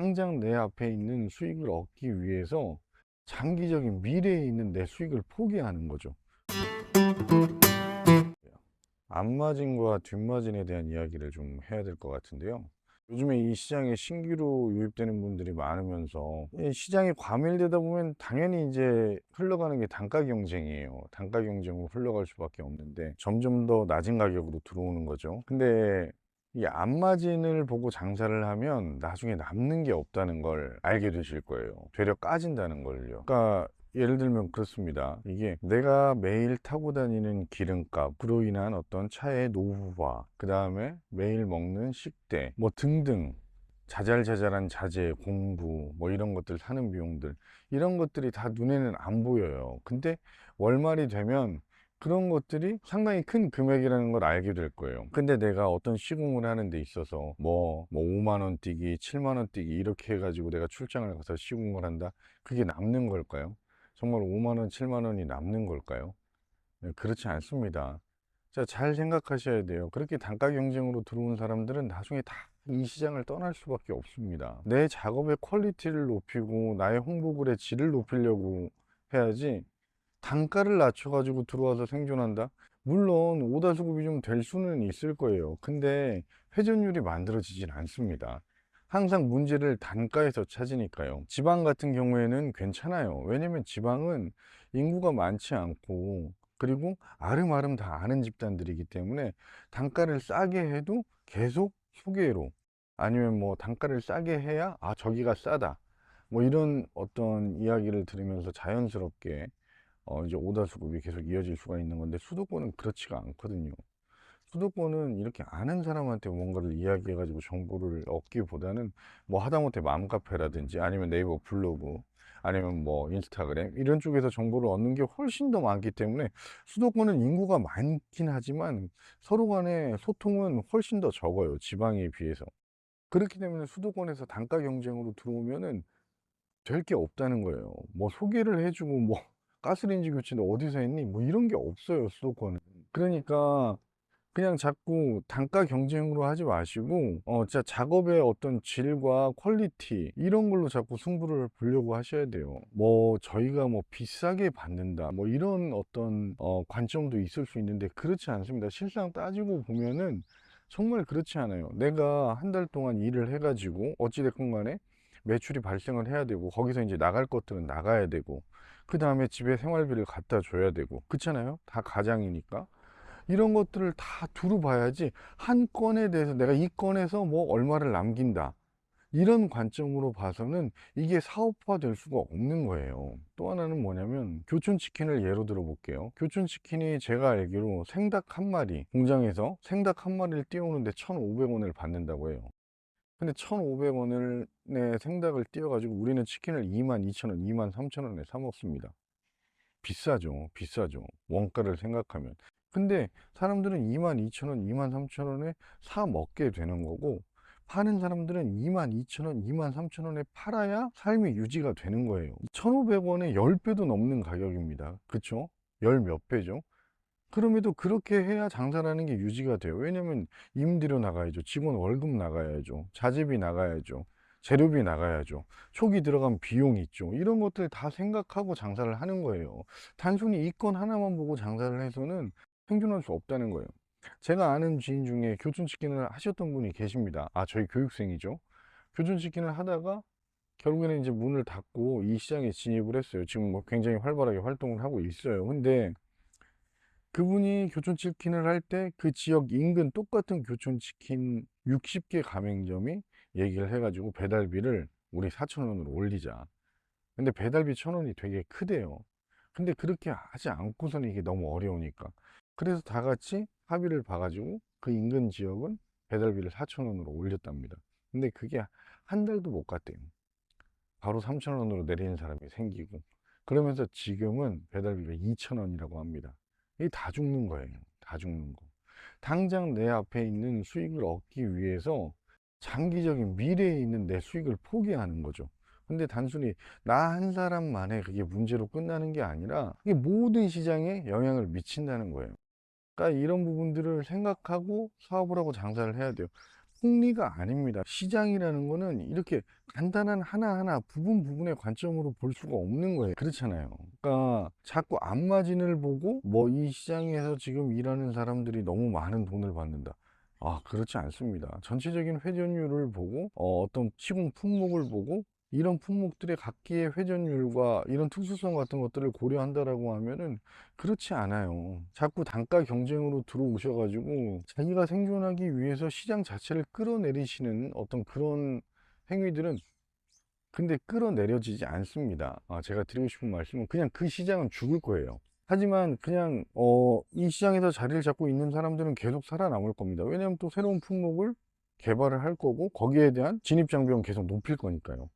당장 내 앞에 있는 수익을 얻기 위해서 장기적인 미래에 있는 내 수익을 포기하는 거죠. 앞마진과 뒷마진에 대한 이야기를 좀 해야 될 것 같은데요. 요즘에 이 시장에 신규로 유입되는 분들이 많으면서 이 시장이 과밀되다 보면 당연히 이제 흘러가는 게 단가 경쟁이에요. 단가 경쟁으로 흘러갈 수밖에 없는데 점점 더 낮은 가격으로 들어오는 거죠. 근데 이 앞마진을 보고 장사를 하면 나중에 남는 게 없다는 걸 알게 되실 거예요. 되려 까진다는 걸요. 그러니까 예를 들면 그렇습니다. 이게 내가 매일 타고 다니는 기름값, 그로 인한 어떤 차의 노후화, 그 다음에 매일 먹는 식대, 뭐 등등 자잘자잘한 자재, 공부, 뭐 이런 것들 사는 비용들, 이런 것들이 다 눈에는 안 보여요. 근데 월말이 되면 그런 것들이 상당히 큰 금액이라는 걸 알게 될 거예요. 근데 내가 어떤 시공을 하는 데 있어서 뭐, 뭐 5만 원 뛰기, 7만 원 뛰기 이렇게 해가지고 내가 출장을 가서 시공을 한다? 그게 남는 걸까요? 정말 5만 원, 7만 원이 남는 걸까요? 네, 그렇지 않습니다. 자, 잘 생각하셔야 돼요. 그렇게 단가 경쟁으로 들어온 사람들은 나중에 다 이 시장을 떠날 수밖에 없습니다. 내 작업의 퀄리티를 높이고 나의 홍보글의 질을 높이려고 해야지 단가를 낮춰가지고 들어와서 생존한다? 물론 오다 수급이 좀 될 수는 있을 거예요. 근데 회전율이 만들어지진 않습니다. 항상 문제를 단가에서 찾으니까요. 지방 같은 경우에는 괜찮아요. 왜냐면 지방은 인구가 많지 않고 그리고 아름아름 다 아는 집단들이기 때문에 단가를 싸게 해도 계속 소개로 아니면 뭐 단가를 싸게 해야 아 저기가 싸다 뭐 이런 어떤 이야기를 들으면서 자연스럽게 어 이제 오다 수급이 계속 이어질 수가 있는 건데 수도권은 그렇지가 않거든요. 수도권은 이렇게 아는 사람한테 뭔가를 이야기해 가지고 정보를 얻기보다는 뭐 하다못해 맘카페라든지 아니면 네이버 블로그 아니면 뭐 인스타그램 이런 쪽에서 정보를 얻는 게 훨씬 더 많기 때문에 수도권은 인구가 많긴 하지만 서로 간의 소통은 훨씬 더 적어요. 지방에 비해서. 그렇기 때문에 수도권에서 단가 경쟁으로 들어오면은 될 게 없다는 거예요. 뭐 소개를 해 주고 뭐 가스레인지 교체도 어디서 했니? 뭐 이런 게 없어요, 수도권은. 그러니까 그냥 자꾸 단가 경쟁으로 하지 마시고 어 진짜 작업의 어떤 질과 퀄리티 이런 걸로 자꾸 승부를 보려고 하셔야 돼요. 뭐 저희가 뭐 비싸게 받는다 뭐 이런 어떤 어 관점도 있을 수 있는데 그렇지 않습니다. 실상 따지고 보면은 정말 그렇지 않아요. 내가 한 달 동안 일을 해 가지고 어찌 됐건 간에 매출이 발생을 해야 되고 거기서 이제 나갈 것들은 나가야 되고 그 다음에 집에 생활비를 갖다 줘야 되고 그렇잖아요. 다 가장이니까. 이런 것들을 다 두루 봐야지 한 건에 대해서 내가 이 건에서 뭐 얼마를 남긴다. 이런 관점으로 봐서는 이게 사업화 될 수가 없는 거예요. 또 하나는 뭐냐면 교촌치킨을 예로 들어 볼게요. 교촌치킨이 제가 알기로 생닭 한 마리, 공장에서 생닭 한 마리를 띄우는데 1,500원을 받는다고 해요. 근데 1,500원을 내 생닭을 띄워가지고 우리는 치킨을 22,000원, 23,000원에 사 먹습니다. 비싸죠. 비싸죠. 원가를 생각하면. 근데 사람들은 22,000원, 23,000원에 사 먹게 되는 거고 파는 사람들은 22,000원, 23,000원에 팔아야 삶이 유지가 되는 거예요. 1,500원에 10배도 넘는 가격입니다. 그쵸? 열 몇 배죠? 그럼에도 그렇게 해야 장사라는 게 유지가 돼요. 왜냐면 임대료 나가야죠. 직원 월급 나가야죠. 자재비 나가야죠. 재료비 나가야죠. 초기 들어간 비용 있죠. 이런 것들 다 생각하고 장사를 하는 거예요. 단순히 이 건 하나만 보고 장사를 해서는 생존할 수 없다는 거예요. 제가 아는 지인 중에 교촌치킨을 하셨던 분이 계십니다. 아, 저희 교육생이죠. 교촌치킨을 하다가 결국에는 이제 문을 닫고 이 시장에 진입을 했어요. 지금 뭐 굉장히 활발하게 활동을 하고 있어요. 근데 그분이 교촌치킨을 할 때 그 지역 인근 똑같은 교촌치킨 60개 가맹점이 얘기를 해가지고 배달비를 우리 4,000원으로 올리자. 근데 배달비 1,000원이 되게 크대요. 근데 그렇게 하지 않고서는 이게 너무 어려우니까. 그래서 다 같이 합의를 봐가지고 그 인근 지역은 배달비를 4,000원으로 올렸답니다. 근데 그게 한 달도 못 갔대요. 바로 3,000원으로 내리는 사람이 생기고. 그러면서 지금은 배달비가 2,000원이라고 합니다. 이게 다 죽는 거예요. 다 죽는 거. 당장 내 앞에 있는 수익을 얻기 위해서 장기적인 미래에 있는 내 수익을 포기하는 거죠. 근데 단순히 나 한 사람만의 그게 문제로 끝나는 게 아니라 이게 모든 시장에 영향을 미친다는 거예요. 그러니까 이런 부분들을 생각하고 사업을 하고 장사를 해야 돼요. 폭리가 아닙니다. 시장이라는 거는 이렇게 간단한 하나하나 부분 부분의 관점으로 볼 수가 없는 거예요. 그렇잖아요. 그러니까 자꾸 앞마진을 보고 뭐 이 시장에서 지금 일하는 사람들이 너무 많은 돈을 받는다. 아, 그렇지 않습니다. 전체적인 회전율을 보고 어, 어떤 시공 품목을 보고 이런 품목들의 각기의 회전율과 이런 특수성 같은 것들을 고려한다라고 하면은 그렇지 않아요. 자꾸 단가 경쟁으로 들어오셔가지고 자기가 생존하기 위해서 시장 자체를 끌어내리시는 어떤 그런 행위들은 근데 끌어내려지지 않습니다. 아, 제가 드리고 싶은 말씀은 그냥 그 시장은 죽을 거예요. 하지만 그냥 어, 이 시장에서 자리를 잡고 있는 사람들은 계속 살아남을 겁니다. 왜냐하면 또 새로운 품목을 개발을 할 거고 거기에 대한 진입 장벽은 계속 높일 거니까요.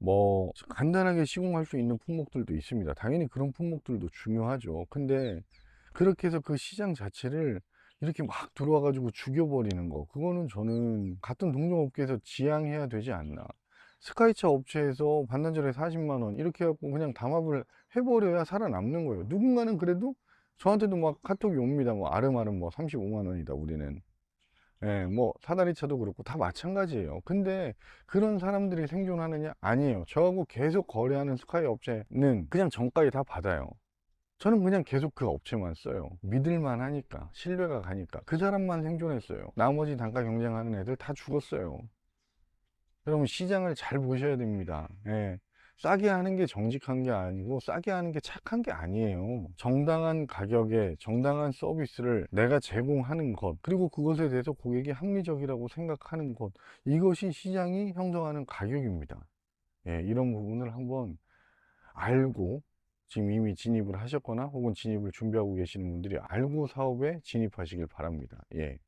뭐 간단하게 시공할 수 있는 품목들도 있습니다. 당연히 그런 품목들도 중요하죠. 근데 그렇게 해서 그 시장 자체를 이렇게 막 들어와 가지고 죽여버리는 거 그거는 저는 같은 동종업계에서 지양해야 되지 않나. 스카이차 업체에서 반나절에 40만 원 이렇게 해갖고 그냥 담합을 해버려야 살아남는 거예요. 누군가는 그래도 저한테도 막 카톡이 옵니다. 뭐 아름아름 뭐 35만 원이다 우리는. 예, 뭐 사다리 차도 그렇고 다 마찬가지예요. 근데 그런 사람들이 생존하느냐? 아니에요. 저하고 계속 거래하는 스카이 업체는 그냥 정가에 다 받아요. 저는 그냥 계속 그 업체만 써요. 믿을만 하니까, 신뢰가 가니까. 그 사람만 생존했어요. 나머지 단가 경쟁하는 애들 다 죽었어요. 여러분 시장을 잘 보셔야 됩니다. 예. 싸게 하는 게 정직한 게 아니고 싸게 하는 게 착한 게 아니에요. 정당한 가격에 정당한 서비스를 내가 제공하는 것 그리고 그것에 대해서 고객이 합리적이라고 생각하는 것 이것이 시장이 형성하는 가격입니다. 예, 이런 부분을 한번 알고 지금 이미 진입을 하셨거나 혹은 진입을 준비하고 계시는 분들이 알고 사업에 진입하시길 바랍니다. 예.